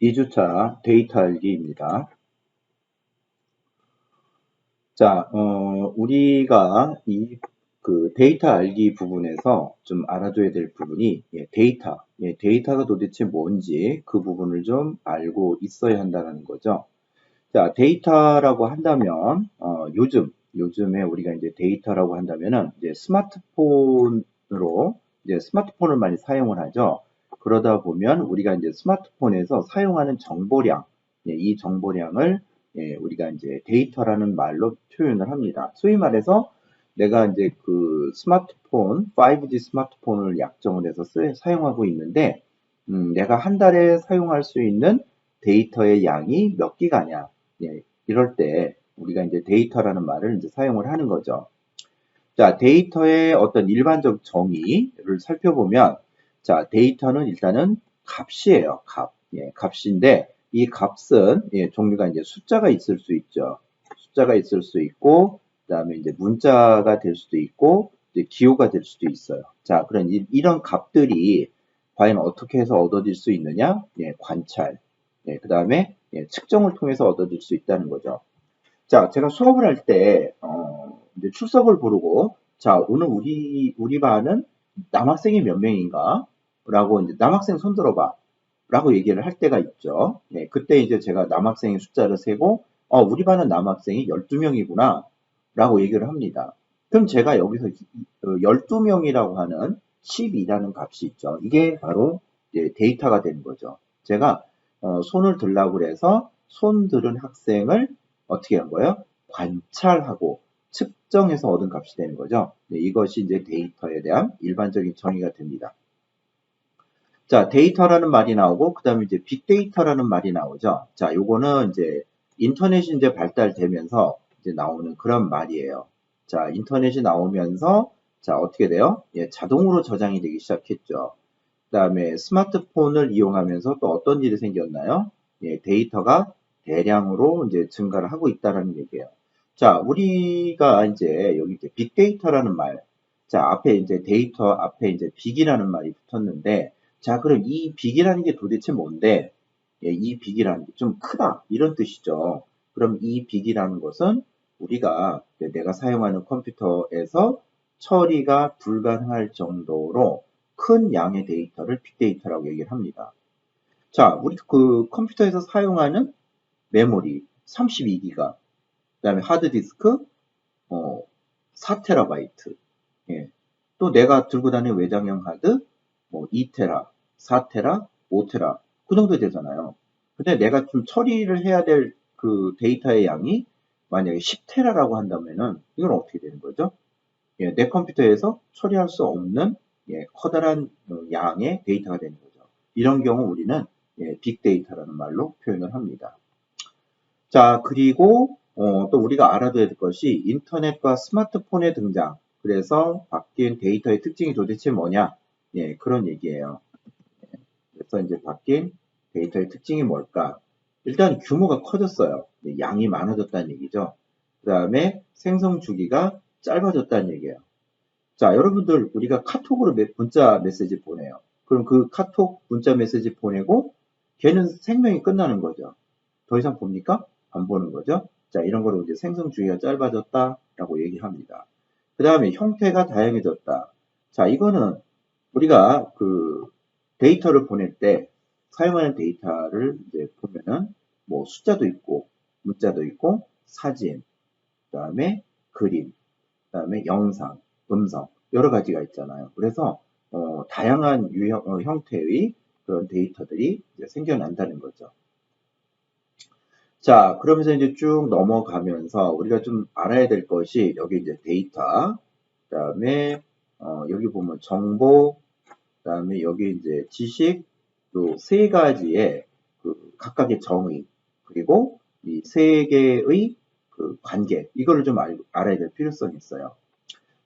2주차 데이터 알기입니다. 자, 어, 우리가 이 그 데이터 알기 부분에서 좀 알아둬야 될 부분이 예, 데이터, 예, 데이터가 도대체 뭔지 그 부분을 좀 알고 있어야 한다는 거죠. 자, 데이터라고 한다면 어, 요즘 요즘에 우리가 이제 데이터라고 한다면은 이제 스마트폰으로 이제 스마트폰을 많이 사용을 하죠. 그러다 보면 우리가 이제 스마트폰에서 사용하는 정보량, 예, 이 정보량을 예, 우리가 이제 데이터라는 말로 표현을 합니다. 소위 말해서 내가 이제 그 스마트폰, 5G 스마트폰을 약정을 해서 쓰, 사용하고 있는데, 음, 내가 한 달에 사용할 수 있는 데이터의 양이 몇 기가냐. 예, 이럴 때 우리가 이제 데이터라는 말을 이제 사용을 하는 거죠. 자, 데이터의 어떤 일반적 정의를 살펴보면, 자, 데이터는 일단은 값이에요. 값. 예, 값인데, 이 값은 예, 종류가 이제 숫자가 있을 수 있죠. 숫자가 있을 수 있고, 그 다음에 이제 문자가 될 수도 있고, 기호가 될 수도 있어요. 자, 그런 이, 런 값들이 과연 어떻게 해서 얻어질 수 있느냐? 예, 관찰. 예, 그 다음에 예, 측정을 통해서 얻어질 수 있다는 거죠. 자, 제가 수업을 할 때, 어, 출석을 부르고, 자, 오늘 우리, 우리 반은 남학생이 몇 명인가? 라고 이제 남학생 손 들어봐. 라고 얘기를 할 때가 있죠. 네, 그때 이제 제가 남학생의 숫자를 세고, 어, 우리 반은 남학생이 12명이구나. 라고 얘기를 합니다. 그럼 제가 여기서 12명이라고 그 하는 12라는 값이 있죠. 이게 바로 데이터가 되는 거죠. 제가 어, 손을 들라고 그래서 손 들은 학생을 어떻게 한 거예요? 관찰하고 측정해서 얻은 값이 되는 거죠. 네, 이것이 이제 데이터에 대한 일반적인 정의가 됩니다. 자, 데이터라는 말이 나오고, 그 다음에 이제 빅데이터라는 말이 나오죠. 자, 요거는 이제 인터넷이 이제 발달되면서 이제 나오는 그런 말이에요. 자, 인터넷이 나오면서, 자, 어떻게 돼요? 예, 자동으로 저장이 되기 시작했죠. 그 다음에 스마트폰을 이용하면서 또 어떤 일이 생겼나요? 예, 데이터가 대량으로 이제 증가를 하고 있다는 얘기예요. 자, 우리가 이제 여기 이제 빅데이터라는 말, 자, 앞에 이제 데이터 앞에 이제 빅이라는 말이 붙었는데, 자, 그럼 이 빅이라는 게 도대체 뭔데? 예, 이 빅이라는 게 좀 크다. 이런 뜻이죠. 그럼 이 빅이라는 것은 우리가 내가 사용하는 컴퓨터에서 처리가 불가능할 정도로 큰 양의 데이터를 빅데이터라고 얘기를 합니다. 자, 우리 그 컴퓨터에서 사용하는 메모리 32기가, 그 다음에 하드디스크 어, 4테라바이트, 예. 또 내가 들고 다니는 외장형 하드 뭐 2테라, 4테라, 5테라 그 정도 되잖아요. 근데 내가 좀 처리를 해야 될 그 데이터의 양이 만약에 10테라라고 한다면은 이건 어떻게 되는 거죠? 예, 내 컴퓨터에서 처리할 수 없는 예, 커다란 어, 양의 데이터가 되는 거죠. 이런 경우 우리는 예, 빅데이터라는 말로 표현을 합니다. 자, 그리고 어, 또 우리가 알아둬야 될 것이 인터넷과 스마트폰의 등장. 그래서 바뀐 데이터의 특징이 도대체 뭐냐? 예, 그런 얘기예요. 그래서 이제 바뀐 데이터의 특징이 뭘까? 일단 규모가 커졌어요. 양이 많아졌다는 얘기죠. 그 다음에 생성 주기가 짧아졌다는 얘기예요. 자, 여러분들 우리가 카톡으로 문자 메시지 보내요. 그럼 그 카톡 문자 메시지 보내고 걔는 생명이 끝나는 거죠. 더 이상 봅니까? 안 보는 거죠. 자, 이런 거로 이제 생성 주기가 짧아졌다라고 얘기합니다. 그 다음에 형태가 다양해졌다. 자, 이거는 우리가 그 데이터를 보낼 때 사용하는 데이터를 이제 보면은 뭐 숫자도 있고 문자도 있고 사진, 그 다음에 그림, 그 다음에 영상, 음성 여러 가지가 있잖아요. 그래서 어, 다양한 유형 어, 형태의 그런 데이터들이 생겨난다는 거죠. 자, 그러면서 이제 쭉 넘어가면서 우리가 좀 알아야 될 것이 여기 이제 데이터, 그 다음에 어, 여기 보면 정보, 그 다음에 여기 이제 지식, 또 세 가지의 그 각각의 정의, 그리고 이 세 개의 그 관계, 이거를 좀 알, 알아야 될 필요성이 있어요.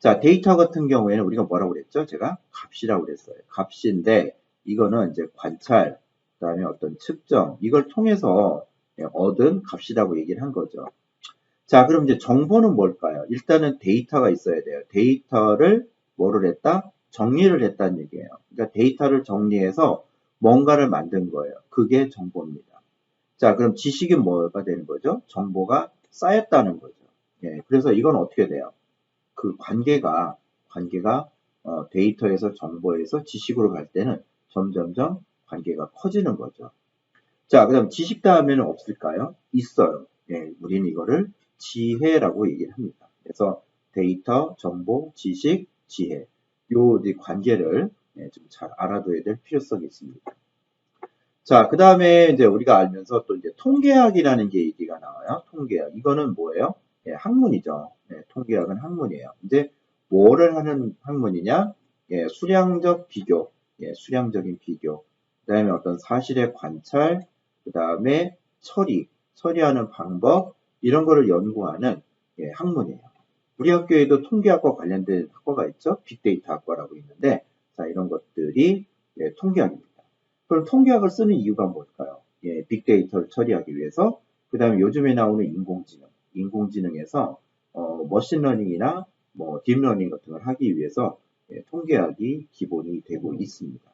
자, 데이터 같은 경우에는 우리가 뭐라고 그랬죠? 제가 값이라고 그랬어요. 값인데, 이거는 이제 관찰, 그 다음에 어떤 측정, 이걸 통해서 얻은 값이라고 얘기를 한 거죠. 자, 그럼 이제 정보는 뭘까요? 일단은 데이터가 있어야 돼요. 데이터를 뭐를 했다? 정리를 했다는 얘기예요. 그러니까 데이터를 정리해서 뭔가를 만든 거예요. 그게 정보입니다. 자, 그럼 지식이 뭐가 되는 거죠? 정보가 쌓였다는 거죠. 예, 그래서 이건 어떻게 돼요? 그 관계가, 관계가 어, 데이터에서 정보에서 지식으로 갈 때는 점점점 관계가 커지는 거죠. 자, 그 다음 지식 다음에는 없을까요? 있어요. 예, 우리는 이거를 지혜라고 얘기를 합니다. 그래서 데이터, 정보, 지식, 지혜. 요 관계를 예, 좀잘 알아둬야 될 필요성이 있습니다. 자, 그 다음에 이제 우리가 알면서 또 이제 통계학이라는 게 얘기가 나와요. 통계학. 이거는 뭐예요? 예, 학문이죠. 예, 통계학은 학문이에요. 이제 뭐를 하는 학문이냐? 예, 수량적 비교, 예, 수량적인 비교. 그 다음에 어떤 사실의 관찰, 그 다음에 처리, 처리하는 방법, 이런 거를 연구하는 예, 학문이에요. 우리 학교에도 통계학과 관련된 학과가 있죠. 빅데이터 학과라고 있는데, 자, 이런 것들이 예, 통계학입니다. 그럼 통계학을 쓰는 이유가 뭘까요? 예, 빅데이터를 처리하기 위해서, 그 다음에 요즘에 나오는 인공지능, 인공지능에서 어, 머신러닝이나 뭐 딥러닝 같은 걸 하기 위해서 예, 통계학이 기본이 되고 있습니다.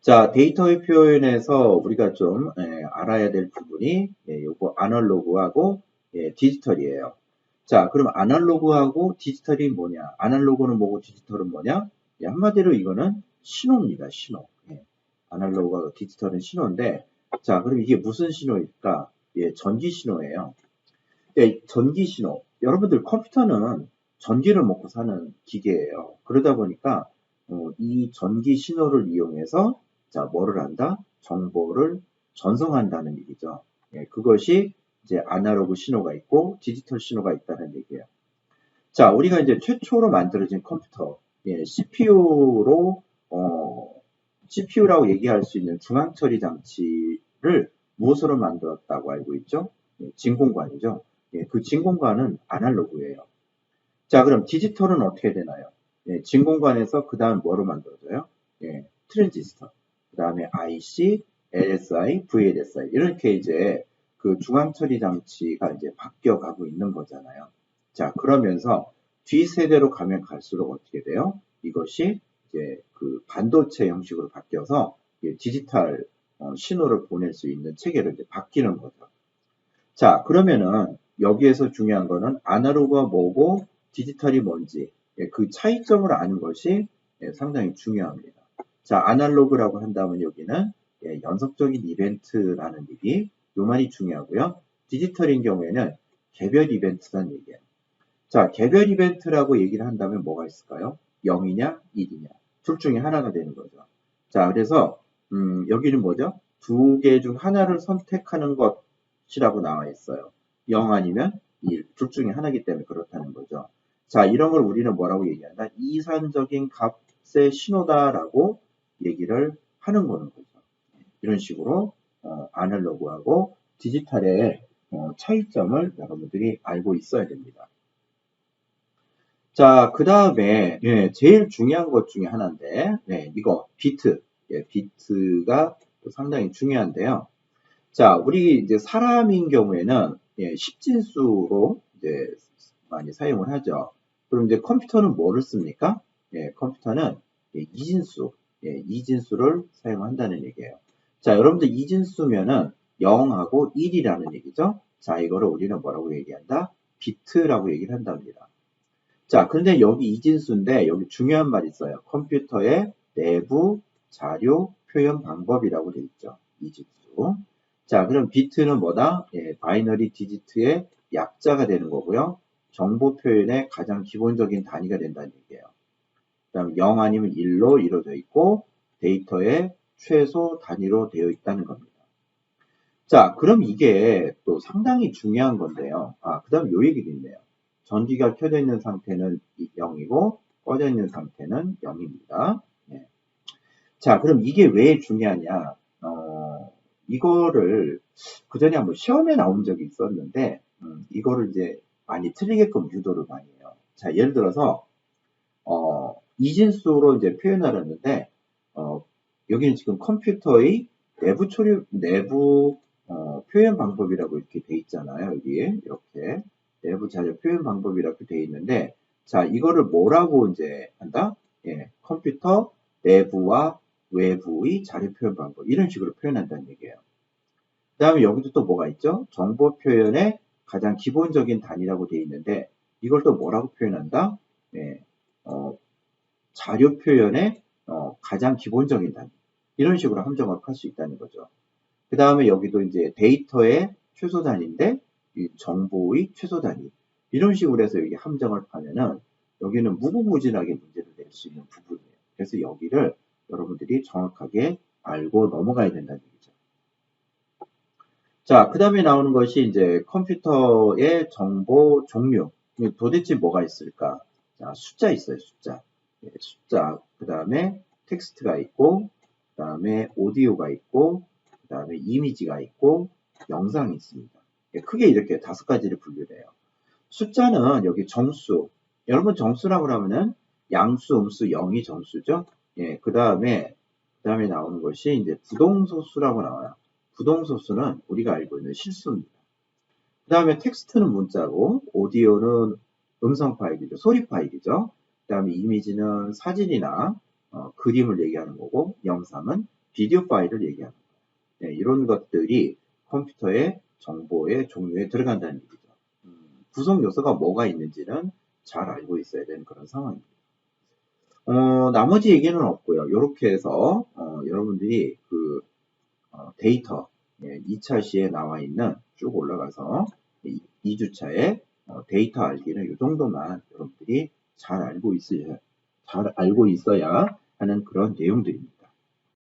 자, 데이터의 표현에서 우리가 좀 예, 알아야 될 부분이 예, 요거 아날로그하고 예, 디지털이에요. 자, 그럼 아날로그하고 디지털이 뭐냐? 아날로그는 뭐고 디지털은 뭐냐? 예, 한마디로 이거는 신호입니다. 신호. 예, 아날로그하고 디지털은 신호인데, 자, 그럼 이게 무슨 신호일까? 예, 전기 신호예요. 예, 전기 신호. 여러분들 컴퓨터는 전기를 먹고 사는 기계예요. 그러다 보니까 어, 이 전기 신호를 이용해서 자, 뭐를 한다? 정보를 전송한다는 얘기죠. 예, 그것이 이제 아날로그 신호가 있고 디지털 신호가 있다는 얘기예요. 자, 우리가 이제 최초로 만들어진 컴퓨터, 예, CPU로, 어, CPU라고 얘기할 수 있는 중앙 처리 장치를 무엇으로 만들었다고 알고 있죠? 예, 진공관이죠. 예, 그 진공관은 아날로그예요. 자, 그럼 디지털은 어떻게 되나요? 예, 진공관에서 그 다음 뭐로 만들어져요? 예, 트랜지스터. 그 다음에 IC, LSI, VLSI 이렇게 이제 그 중앙 처리 장치가 이제 바뀌어 가고 있는 거잖아요. 자, 그러면서 뒤 세대로 가면 갈수록 어떻게 돼요? 이것이 이제 그 반도체 형식으로 바뀌어서 디지털 어, 신호를 보낼 수 있는 체계로 이제 바뀌는 거죠. 자, 그러면은 여기에서 중요한 거는 아날로그가 뭐고 디지털이 뭔지 예, 그 차이점을 아는 것이 예, 상당히 중요합니다. 자, 아날로그라고 한다면 여기는 예, 연속적인 이벤트라는 얘기, 요만이 중요하고요. 디지털인 경우에는 개별 이벤트라는 얘기예요. 자, 개별 이벤트라고 얘기를 한다면 뭐가 있을까요? 0이냐, 1이냐. 둘 중에 하나가 되는 거죠. 자, 그래서 음, 여기는 뭐죠? 두 개 중 하나를 선택하는 것이라고 나와 있어요. 0 아니면 1. 둘 중에 하나이기 때문에 그렇다는 거죠. 자, 이런 걸 우리는 뭐라고 얘기한다? 이산적인 값의 신호다라고 얘기를 하는 거는 거죠. 이런 식으로 어, 아날로그하고 디지털의 어, 차이점을 여러분들이 알고 있어야 됩니다. 자, 그 다음에 예, 제일 중요한 것 중에 하나인데 네, 이거 비트, 예, 비트가 상당히 중요한데요. 자, 우리 이제 사람인 경우에는 예, 10진수로 이제 많이 사용을 하죠. 그럼 이제 컴퓨터는 뭐를 씁니까? 예, 컴퓨터는 예, 이진수, 예, 이진수를 사용한다는 얘기예요. 자, 여러분들 이진수면은 0하고 1이라는 얘기죠. 자, 이거를 우리는 뭐라고 얘기한다? 비트라고 얘기를 한답니다. 자, 근데 여기 이진수인데 여기 중요한 말이 있어요. 컴퓨터의 내부 자료 표현 방법이라고 되어 있죠. 이진수. 자, 그럼 비트는 뭐다? 예, 바이너리 디지트의 약자가 되는 거고요. 정보 표현의 가장 기본적인 단위가 된다는 얘기예요. 그 다음 0 아니면 1로 이루어져 있고 데이터의 최소 단위로 되어 있다는 겁니다. 자, 그럼 이게 또 상당히 중요한 건데요. 아, 그 다음 요 얘기도 있네요. 전기가 켜져 있는 상태는 0이고 꺼져 있는 상태는 0입니다. 네. 자, 그럼 이게 왜 중요하냐? 어, 이거를 그 전에 한번 시험에 나온 적이 있었는데, 음, 이거를 이제 많이 틀리게끔 유도를 많이 해요. 자, 예를 들어서, 어, 이진수로 이제 표현을 했는데, 어, 여기는 지금 컴퓨터의 내부 처리, 내부, 어, 표현 방법이라고 이렇게 돼 있잖아요. 여기에. 이렇게. 내부 자료 표현 방법이라고 돼 있는데, 자, 이거를 뭐라고 이제 한다? 예, 컴퓨터 내부와 외부의 자료 표현 방법 이런 식으로 표현한다는 얘기예요. 그 다음에 여기도 또 뭐가 있죠? 정보 표현의 가장 기본적인 단위라고 되어 있는데 이걸 또 뭐라고 표현한다? 네, 어, 자료 표현의 어, 가장 기본적인 단위 이런 식으로 함정을 팔 수 있다는 거죠. 그 다음에 여기도 이제 데이터의 최소 단위인데 이 정보의 최소 단위 이런 식으로 해서 여기 함정을 파면은 여기는 무궁무진하게 문제를 낼 수 있는 부분이에요. 그래서 여기를 여러분들이 정확하게 알고 넘어가야 된다는 얘기죠. 자, 그 다음에 나오는 것이 이제 컴퓨터의 정보 종류. 도대체 뭐가 있을까? 자, 숫자 있어요, 숫자. 예, 숫자. 그 다음에 텍스트가 있고, 그 다음에 오디오가 있고, 그 다음에 이미지가 있고, 영상이 있습니다. 예, 크게 이렇게 다섯 가지를 분류해요. 숫자는 여기 정수. 여러분 정수라고 하면은 양수, 음수, 0이 정수죠. 예, 그 다음에, 그 다음에 나오는 것이 이제 부동소수라고 나와요. 부동소수는 우리가 알고 있는 실수입니다. 그 다음에 텍스트는 문자고, 오디오는 음성 파일이죠. 소리 파일이죠. 그 다음에 이미지는 사진이나 어, 그림을 얘기하는 거고, 영상은 비디오 파일을 얘기하는 거예요. 네, 이런 것들이 컴퓨터의 정보의 종류에 들어간다는 얘기죠. 음, 구성 요소가 뭐가 있는지는 잘 알고 있어야 되는 그런 상황입니다. 어, 나머지 얘기는 없고요. 이렇게 해서 어, 여러분들이 그 어, 데이터 예, 2차 시에 나와 있는 쭉 올라가서 2주차에 어, 데이터 알기는 이 정도만 여러분들이 잘 알고 있어야 잘 알고 있어야 하는 그런 내용들입니다.